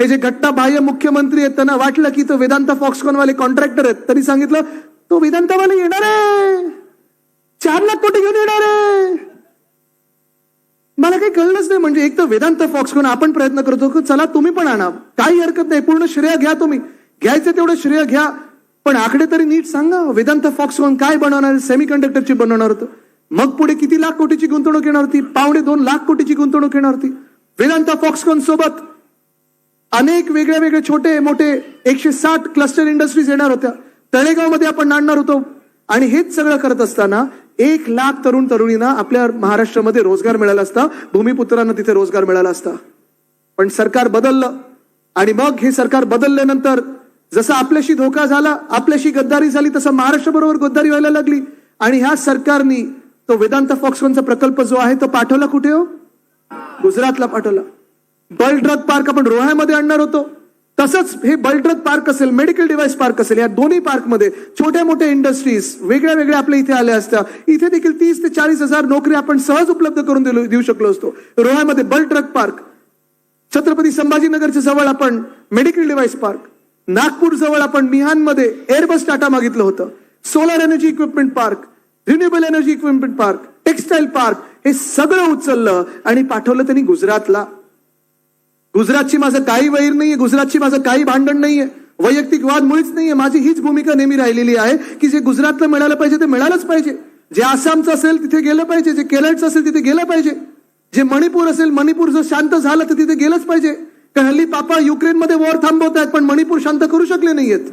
हे जे घट्टा बाह्य मुख्यमंत्री आहेत त्यांना वाटलं की तो वेदांत फॉक्सकॉनवाले कॉन्ट्रॅक्टर आहेत. तरी सांगितलं तो वेदांतवाले येणार आहे. चार लाख कोटी घेऊन येणार आहे. मला काही कळलंच नाही म्हणजे एक तर वेदांत फॉक्सकॉन आपण प्रयत्न करतो की चला तुम्ही पण आणा. काही हरकत नाही पूर्ण श्रेय घ्या तुम्ही. घ्यायचं तेवढं श्रेय घ्या. पण आकडे तरी नीट सांगा वेदांत फॉक्सकॉन काय बनवणार सेमी कंडक्टरची बनवणार होतं. मग पुढे किती लाख कोटीची गुंतवणूक येणार होती? पावणे दोन लाख कोटीची गुंतवणूक येणार होती. वेदांत फॉक्सकॉन सोबत अनेक वेगळे वेगळे छोटे मोठे एकशे साठ क्लस्टर इंडस्ट्रीज येणार होत्या. तळेगावमध्ये आपण आणणार होतो. आणि हेच सगळं करत असताना एक लाख तरुण तरुणींना आपल्या महाराष्ट्रामध्ये रोजगार मिळाला असता. भूमिपुत्रांना तिथे रोजगार मिळाला असता. पण सरकार बदललं. आणि मग हे सरकार बदलल्यानंतर जसं आपल्याशी धोका झाला आपल्याशी गद्दारी झाली तसं महाराष्ट्र बरोबर गद्दारी व्हायला लागली. आणि ह्या सरकारनी तो वेदांत फॉक्सकॉनचा प्रकल्प जो आहे तो पाठवला कुठे हो? गुजरातला पाठवला. बलड्रथ पार्क आपण रोह्यामध्ये आणणार होतो. तसंच हे बलड्रथ पार्क असेल मेडिकल डिव्हाइस पार्क असेल या दोन्ही पार्कमध्ये छोट्या मोठ्या इंडस्ट्रीज वेगळ्या वेगळ्या आपल्या इथे आल्या असत्या. इथे देखील तीस ते चाळीस हजार नोकरी आपण सहज उपलब्ध करून दिलो- देऊ शकलो असतो. रोह्यामध्ये बल्क पार्क छत्रपती संभाजीनगरच्या जवळ आपण मेडिकल डिव्हाइस पार्क नागपूर जवळ आपण मिहानमध्ये एअरबस टाटा मागितलं होतं. Solar energy equipment park renewable energy equipment park textile park हे सगळं उचललं आणि पाठवलं त्यांनी गुजरातला. गुजरातची माझं काही वैर नाहीये गुजरातची माझं काही भांडण नाहीये. वैयक्तिक वाद मुळीच नाहीये. माझी हीच भूमिका नेहमी राहिलेली आहे की जे गुजरातला मिळालं पाहिजे ते मिळालंच पाहिजे. जे आसामचं असेल तिथे गेलं पाहिजे जे केरळचं असेल तिथे गेलं पाहिजे. जे मणिपूर असेल मणिपूर जर शांत झालं तर तिथे गेलंच पाहिजे. कारण हल्ली पापा युक्रेनमध्ये वॉर थांबवत आहेत पण मणिपूर शांत करू शकले नाहीयेत.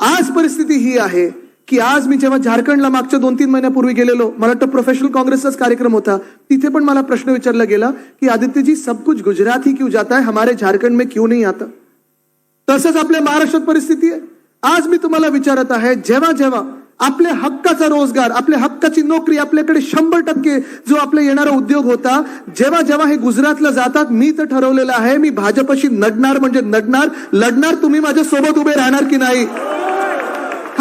आज परिस्थिती ही आहे की आज मी जेव्हा झारखंडला मागच्या दोन तीन महिन्यापूर्वी गेलेलो मला वाटतं प्रोफेशनल काँग्रेसचाच कार्यक्रम होता तिथे पण मला प्रश्न विचारला गेला की आदित्यजी सब कुछ गुजरात ही क्यों जाता है? हमारे झारखंड में क्यों नहीं आता? तसंच आपल्या महाराष्ट्रात परिस्थिती आहे. आज मी तुम्हाला विचारत आहे जेव्हा जेव्हा आपल्या हक्काचा रोजगार आपल्या हक्काची नोकरी आपल्याकडे शंभर टक्के जो आपला येणारा उद्योग होता जेव्हा जेव्हा हे गुजरातला जातात मी तर ठरवलेलं आहे मी भाजपशी नडणार म्हणजे नडणार लढणार तुम्ही माझ्या सोबत उभे राहणार की नाही?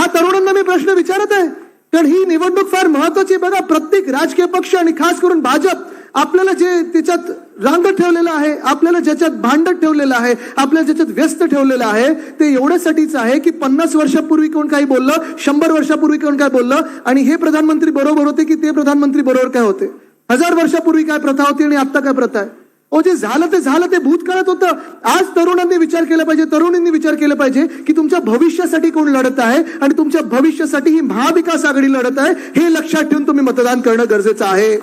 हा तरुणांना मी प्रश्न विचारत आहे. कारण ही निवडणूक फार महत्वाची बघा प्रत्येक राजकीय पक्ष आणि खास करून भाजप आपल्याला जे त्याच्यात रांगत ठेवलेलं आहे आपल्याला ज्याच्यात भांडत ठेवलेलं आहे आपल्याला ज्याच्यात व्यस्त ठेवलेलं आहे ते एवढ्यासाठीच आहे की पन्नास वर्षापूर्वी कोण काही बोललं शंभर वर्षापूर्वी कोण काय बोललं आणि हे प्रधानमंत्री बरोबर होते की ते प्रधानमंत्री बरोबर काय होते? हजार वर्षापूर्वी काय प्रथा होती आणि आता काय प्रथा आहे? ओ जे झालं ते झालं ते भूतकाळात होतं. आज तरुणांनी विचार केला पाहिजे तरुणींनी विचार केला पाहिजे की तुमच्या भविष्यासाठी कोण लढत आहे आणि तुमच्या भविष्यासाठी ही महाविकास आघाडी लढत आहे हे लक्षात ठेवून तुम्ही मतदान करणं गरजेचं आहे.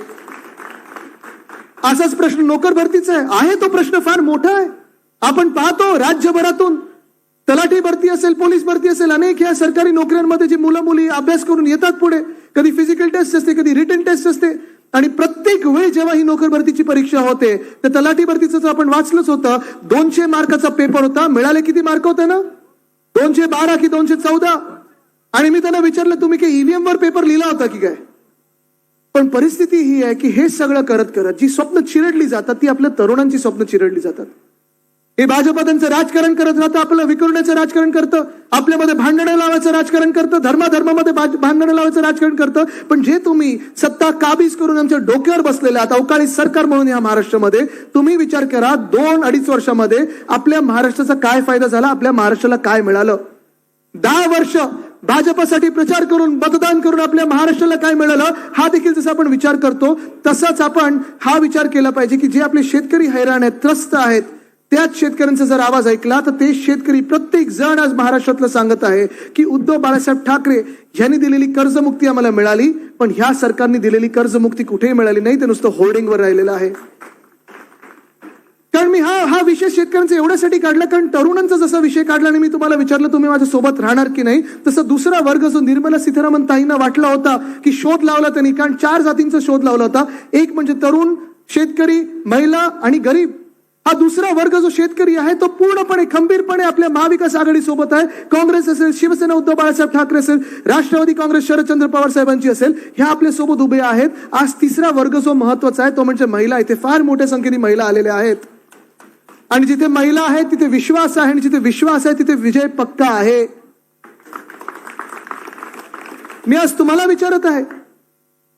असाच प्रश्न नोकर भरतीचा आहे. आहे तो प्रश्न फार मोठा आहे. आपण पाहतो राज्यभरातून तलाठी भरती असेल पोलीस भरती असेल अनेक या सरकारी नोकऱ्यांमध्ये जी मुलं मुली अभ्यास करून येतात पुढे. कधी फिजिकल टेस्ट असते कधी रिटर्न टेस्ट असते. आणि प्रत्येक वेळी जेव्हा ही नोकर भरतीची परीक्षा होते तर तलाठी भरतीचं आपण वाचलंच होतं दोनशे मार्काचा पेपर होता. मिळाले किती मार्क होते ना? दोनशे बारा की दोनशे चौदा? आणि मी त्यांना विचारलं तुम्ही काही ईव्हीएम वर पेपर लिहिला होता की काय? पण परिस्थिती ही आहे की हे सगळं करत करत जी स्वप्न चिरडली जातात ती आपल्या तरुणांची स्वप्न चिरडली जातात. हे भाजप त्यांचं राजकारण करत राहतं आपलं विखुरण्याचं राजकारण करतं आपल्यामध्ये भांडणं लावायचं राजकारण करतं धर्माधर्मामध्ये भांडणं लावायचं राजकारण करतं. पण जे तुम्ही सत्ता काबीज करून आमच्या डोक्यावर बसलेले आहात अवकाळी सरकार म्हणून या महाराष्ट्रामध्ये तुम्ही विचार करा दोन अडीच वर्षामध्ये आपल्या महाराष्ट्राचा काय फायदा झाला आपल्या महाराष्ट्राला काय मिळालं? दहा वर्ष भाजपसाठी प्रचार करून मतदान करून आपल्या महाराष्ट्राला काय मिळालं हा देखील जसा आपण विचार करतो तसाच आपण हा विचार केला पाहिजे की जे आपले शेतकरी हैराण आहेत त्रस्त आहेत त्याच शेतकऱ्यांचा जर आवाज ऐकला तर ते शेतकरी प्रत्येक जण आज महाराष्ट्रातलं सांगत आहे की उद्धव बाळासाहेब ठाकरे यांनी दिलेली कर्जमुक्ती आम्हाला मिळाली पण ह्या सरकारने दिलेली कर्जमुक्ती कुठेही मिळाली नाही ते नुसतं होर्डिंगवर राहिलेलं आहे. कारण मी हा हा विषय शेतकऱ्यांचा एवढ्यासाठी काढला कारण तरुणांचा जसा विषय काढला आणि मी तुम्हाला विचारलं तुम्ही माझ्या सोबत राहणार की नाही तसा दुसरा वर्ग जो निर्मला सीतारामन ताईंना वाटला होता की शोध लावला त्यांनी कारण चार जातींचा शोध लावला होता. एक म्हणजे तरुण शेतकरी महिला आणि गरीब. हा दुसरा वर्ग जो शेतकरी आहे तो पूर्णपणे खंबीरपणे आपल्या महाविकास आघाडी सोबत आहे. काँग्रेस असेल शिवसेना उद्धव बाळासाहेब ठाकरे असेल राष्ट्रवादी काँग्रेस शरदचंद्र पवार साहेबांची असेल ह्या आपल्यासोबत उभे आहेत. आज तिसरा वर्ग जो महत्त्वाचा आहे तो म्हणजे महिला. इथे फार मोठ्या संख्येने महिला आलेल्या आहेत. आणि जिथे महिला आहेत तिथे विश्वास आहे आणि जिथे विश्वास आहे तिथे विजय पक्का आहे. मी आज तुम्हाला विचारत आहे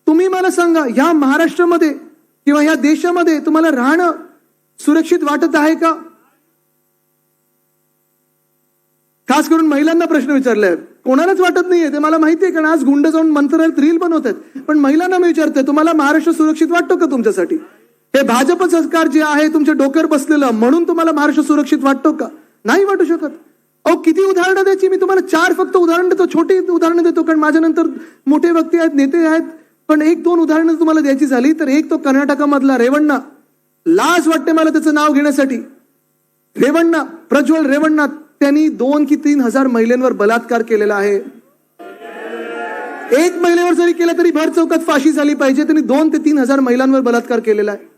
तुम्ही मला सांगा या महाराष्ट्रामध्ये किंवा या देशामध्ये तुम्हाला राहणं सुरक्षित वाटत आहे का? खास करून महिलांना प्रश्न विचारले. कोणालाच वाटत नाहीये ते मला माहिती आहे कारण आज गुंड जाऊन मंत्रालयात रील बनवत आहेत. पण महिलांना मी विचारते तुम्हाला महाराष्ट्र सुरक्षित वाटतो का तुमच्यासाठी? हे भाजप सरकार जे आहे तुमच्या डोक्यावर बसलेलं म्हणून तुम्हाला महाराष्ट्र सुरक्षित वाटतो का? नाही वाटू शकत. अहो किती उदाहरणं द्यायची? मी तुम्हाला चार फक्त उदाहरण देतो छोटी उदाहरणं देतो कारण माझ्यानंतर मोठे व्यक्ती आहेत नेते आहेत. पण एक दोन उदाहरणं तुम्हाला द्यायची झाली तर एक तो कर्नाटकामधला रेवण्णा. लाज वाटते मला त्याचं नाव घेण्यासाठी. रेवण्णा प्रज्वल रेवण्णा त्यांनी दोन की तीन हजार महिलांवर बलात्कार केलेला आहे. एक महिलेवर जरी केलं तरी भर चौकात फाशी झाली पाहिजे त्यांनी दोन ते तीन हजार महिलांवर बलात्कार केलेला आहे.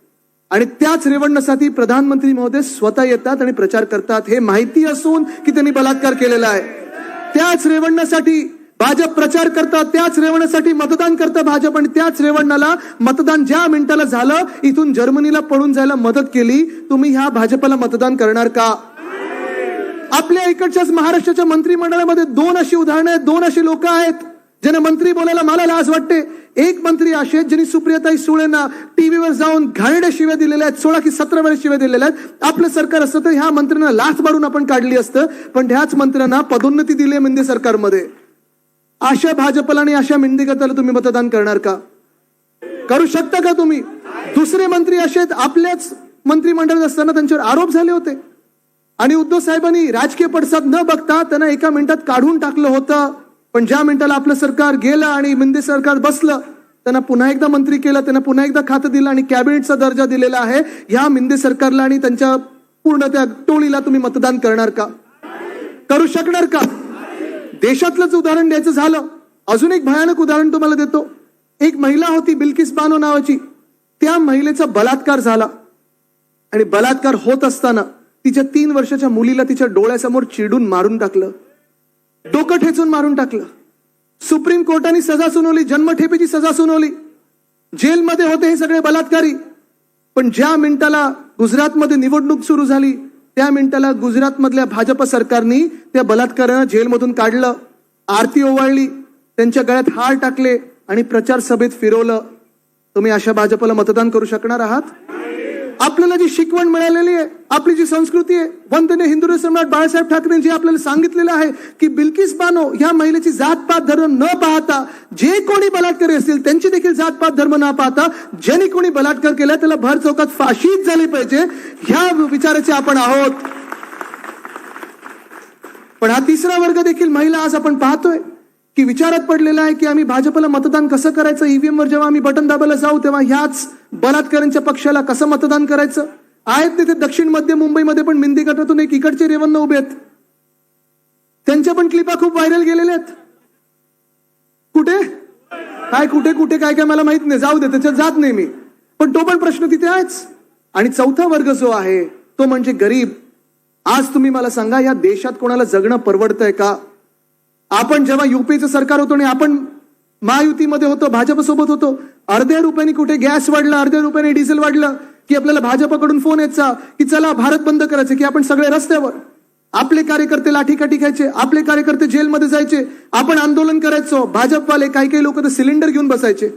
आणि त्याच रेवण्णासाठी प्रधानमंत्री महोदय स्वतः येतात आणि प्रचार करतात. हे माहिती असून की त्यांनी बलात्कार केलेला आहे. त्याच रेवण्णासाठी भाजप प्रचार करतात त्याच रेवणासाठी मतदान करतं भाजप आणि त्याच रेवणाला मतदान ज्या मिनिटाला झालं इथून जर्मनीला पळून जायला मदत केली. तुम्ही ह्या भाजपला मतदान करणार का? आपल्या इकडच्याच महाराष्ट्राच्या मंत्रिमंडळामध्ये दोन अशी उदाहरणं आहेत दोन अशी लोक आहेत ज्यांना मंत्री बोलायला मला लाज वाटते. एक मंत्री असे आहेत ज्यांनी सुप्रियाताई सुळेंना टीव्हीवर जाऊन घाणेड्या शिव्या दिलेल्या आहेत सोळा की सतरा वेळा शिव्या दिलेल्या आहेत. आपलं सरकार असतं तर ह्या मंत्र्यांना लाच मारून आपण काढली असतं पण ह्याच मंत्र्यांना पदोन्नती दिली आहे मिंदे सरकारमध्ये. अशा भाजपला आणि अशा मिंदिगताला तुम्ही मतदान करणार का? करू शकता का तुम्ही? दुसरे मंत्री असे आपल्याच मंत्रिमंडळात असताना त्यांच्यावर आरोप झाले होते. आणि उद्धव साहेबांनी राजकीय पडसाद न बघता त्यांना एका मिनिटात काढून टाकलं होतं. पण ज्या मिनिटाला आपलं सरकार गेलं आणि मिंदे सरकार बसलं त्यांना पुन्हा एकदा मंत्री केलं त्यांना पुन्हा एकदा खातं दिलं आणि कॅबिनेटचा दर्जा दिलेला आहे ह्या मिंदे सरकारला आणि त्यांच्या पूर्ण त्या टोळीला तुम्ही मतदान करणार का? करू शकणार का? देशातलंच उदाहरण द्यायचं झालं. अजून एक भयानक उदाहरण तुम्हाला देतो. एक महिला होती बिल्किस बानो नावाची. त्या महिलेचा बलात्कार झाला. आणि बलात्कार होत असताना तिच्या तीन वर्षाच्या मुलीला तिच्या डोळ्यासमोर चिडून मारून टाकलं. डोकं ठेचून मारून टाकलं. सुप्रीम कोर्टाने सजा सुनावली जन्मठेपेची सजा सुनावली. जेलमध्ये होते हे सगळे बलात्कारी. पण ज्या मिनिटाला गुजरातमध्ये निवडणूक सुरू झाली त्या मिनिटाला गुजरातमधल्या भाजप सरकारनी त्या बलात्कारानं जेलमधून काढलं. आरती ओवाळली. त्यांच्या गळ्यात हार टाकले आणि प्रचार सभेत फिरवलं. तुम्ही अशा भाजपला मतदान करू शकणार आहात? आपल्याला जी शिकवण मिळालेली आहे आपली जी संस्कृती आहे वंदने हिंदू सम्राट बाळासाहेब ठाकरेंजी आपल्याला सांगितलेलं आहे की बिल्किस बानो ह्या महिलेची जातपात धर्म न पाहता जे कोणी बलात्कारी असतील त्यांची देखील जातपात धर्म न पाहता ज्यांनी कोणी बलात्कार केला त्याला भर चौकात फाशीच झाली पाहिजे ह्या विचाराचे आपण आहोत. पण हा तिसरा वर्ग देखील महिला आज आपण पाहतोय की विचारात पडलेला आहे की आम्ही भाजपला मतदान कसं करायचं ईव्हीएम वर जेव्हा आम्ही बटन दाबायला जाऊ तेव्हा ह्याच बलात्कारांच्या पक्षाला कसं मतदान करायचं? आहेत तिथे दक्षिण मध्य मुंबईमध्ये पण मिंदी गटातून एक इकडचे रेवन्न उभे आहेत. त्यांच्या पण क्लिपा खूप व्हायरल गेलेल्या आहेत. कुठे? काय कुठे कुठे काय काय मला माहीत नाही. जाऊ दे त्याच्यात जात नाही मी. पण तो पण प्रश्न तिथे आहेच. आणि चौथा वर्ग जो आहे तो म्हणजे गरीब. आज तुम्ही मला सांगा या देशात कोणाला जगणं परवडतंय का? आपण जेव्हा युपीचं सरकार होतो आणि आपण महायुतीमध्ये होतो भाजपसोबत होतो. अर्ध्या रुपयांनी कुठे गॅस वाढला अर्ध्या रुपयाने डिझेल वाढलं की आपल्याला भाजपकडून फोन यायचा की चला भारत बंद करायचं की आपण सगळे रस्त्यावर आपले कार्यकर्ते लाठीकाठी खायचे आपले कार्यकर्ते जेलमध्ये जायचे आपण आंदोलन करायचो भाजपवाले काही काही लोक तर सिलेंडर घेऊन बसायचे.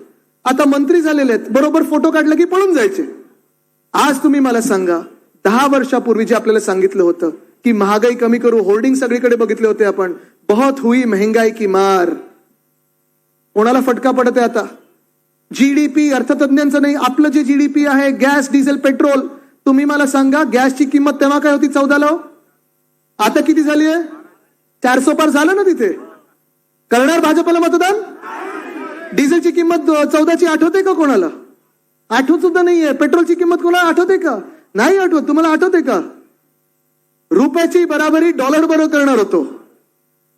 आता मंत्री झालेले आहेत बरोबर फोटो काढला की पळून जायचे. आज तुम्ही मला सांगा दहा वर्षापूर्वी जे आपल्याला सांगितलं होतं की महागाई कमी करू होर्डिंग सगळीकडे बघितले होते आपण बहुत हुई महंगाई की मार. कोणाला फटका पडत आहे आता पी अर्थतज्ञांचं नाही आपलं जे जी डी पी आहे गॅस डिझेल पेट्रोल तुम्ही मला सांगा गॅसची किंमत तेव्हा काय होती? चौदाला हो? आता किती झाली आहे? चारसो पार झालं ना तिथे? करणार भाजपला मतदान? डिझेलची किंमत चौदाची आठवते का कोणाला? आठवत सुद्धा नाहीये. पेट्रोलची किंमत कोणाला आठवते का? नाही आठवत. तुम्हाला आठवते का? रुपयाची बराबरी डॉलर बरोबर करणार होतो.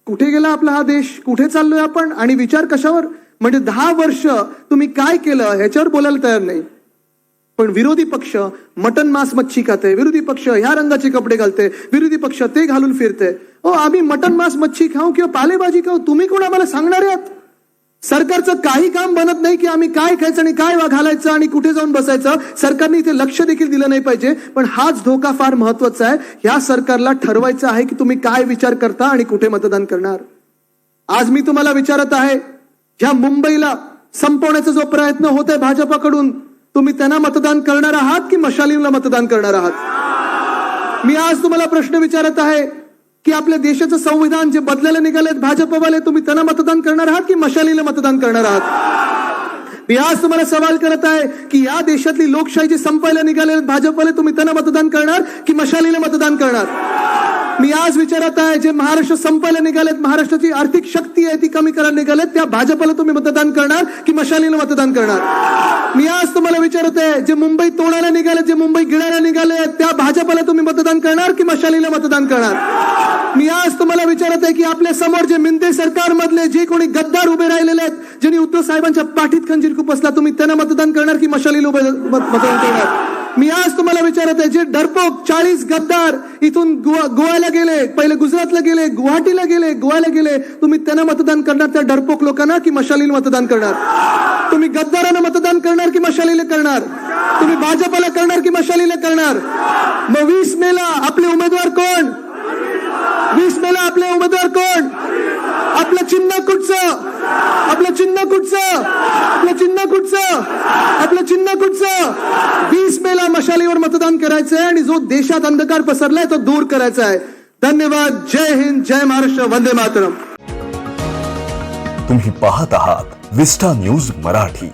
कुठे गेला आपला हा देश? कुठे चाललोय आपण? आणि विचार कशावर? म्हणजे दहा वर्ष तुम्ही काय केलं ह्याच्यावर बोलायला तयार नाही. पण विरोधी पक्ष मटन मांस मच्छी खाते विरोधी पक्ष ह्या रंगाचे कपडे घालते विरोधी पक्ष ते घालून फिरते. ओ आम्ही मटन मांस मच्छी खाऊ किंवा पालेभाजी खाऊ? तुम्ही कोण आम्हाला सांगणार आहात सरकारचं काही काम बनत नाही की आम्ही काय खायचं आणि काय घालायचं आणि कुठे जाऊन बसायचं सरकारने इथे लक्ष देखील दिलं नाही पाहिजे. पण हाच धोका फार महत्त्वाचा आहे. ह्या सरकारला ठरवायचं आहे की तुम्ही काय विचार करता आणि कुठे मतदान करणार. आज मी तुम्हाला विचारत आहे ह्या मुंबईला संपवण्याचा जो प्रयत्न होत आहे भाजपाकडून तुम्ही त्यांना मतदान करणार आहात की मशालीला मतदान करणार आहात? मी आज तुम्हाला प्रश्न विचारत आहे की आपल्या देशाचं संविधान जे बदलायला निघालेत भाजपवाले तुम्ही त्यांना मतदान करणार आहात की मशालीला मतदान करणार आहात? मी आज तुम्हाला सवाल करत आहे की या देशातली लोकशाही जी संपायला निघाले भाजपवाले तुम्ही त्यांना मतदान करणार की मशालीला मतदान करणार? मी आज विचारत आहे जे महाराष्ट्र संपायला निघालेत महाराष्ट्राची आर्थिक शक्ती आहे ती कमी करायला निघालेत त्या भाजपला तुम्ही मतदान करणार की मशालीनं मतदान करणार? मी आज तुम्हाला विचारत आहे जे मुंबई तोडायला निघाले जे मुंबई गिळायला निघाले त्या भाजपला तुम्ही मतदान करणार की मशालीला मतदान करणार? मी आज तुम्हाला विचारत आहे की आपल्यासमोर जे मिंदे सरकारमधले जे कोणी गद्दार उभे राहिलेले आहेत ज्यांनी उद्धव साहेबांच्या पाठीत खंजीर खुपसला तुम्ही त्यांना मतदान करणार की मशालीला उभे मतदान करणार? मी आज तुम्हाला विचारत आहे जे डरपोक चाळीस गद्दार इथून गोवा गोव्याला गेले पहिले गुजरातला गेले गुवाहाटीला गेले गोव्याला गेले तुम्ही त्यांना मतदान करणार त्या डरपोक लोकांना की मशालीला मतदान करणार? तुम्ही गद्दारांना मतदान करणार की मशालीला करणार? तुम्ही भाजपला करणार की मशालीला करणार? मग वीस मेला आपले उमेदवार कोण? वीस मेला आपले उमेदवार कोण? आपलं चिन्ह कुठचं? आपलं चिन्ह कुठचं आपलं चिन्ह कुठचं आपलं चिन्ह कुठचं वीस मेला मतदान करायचं आहे आणि जो देशात अंधकार पसरलाय तो दूर करायचा आहे. धन्यवाद. जय हिंद जय महाराष्ट्र. वंदे मातरम. तुम्ही पाहत आहात विस्टा न्यूज मराठी.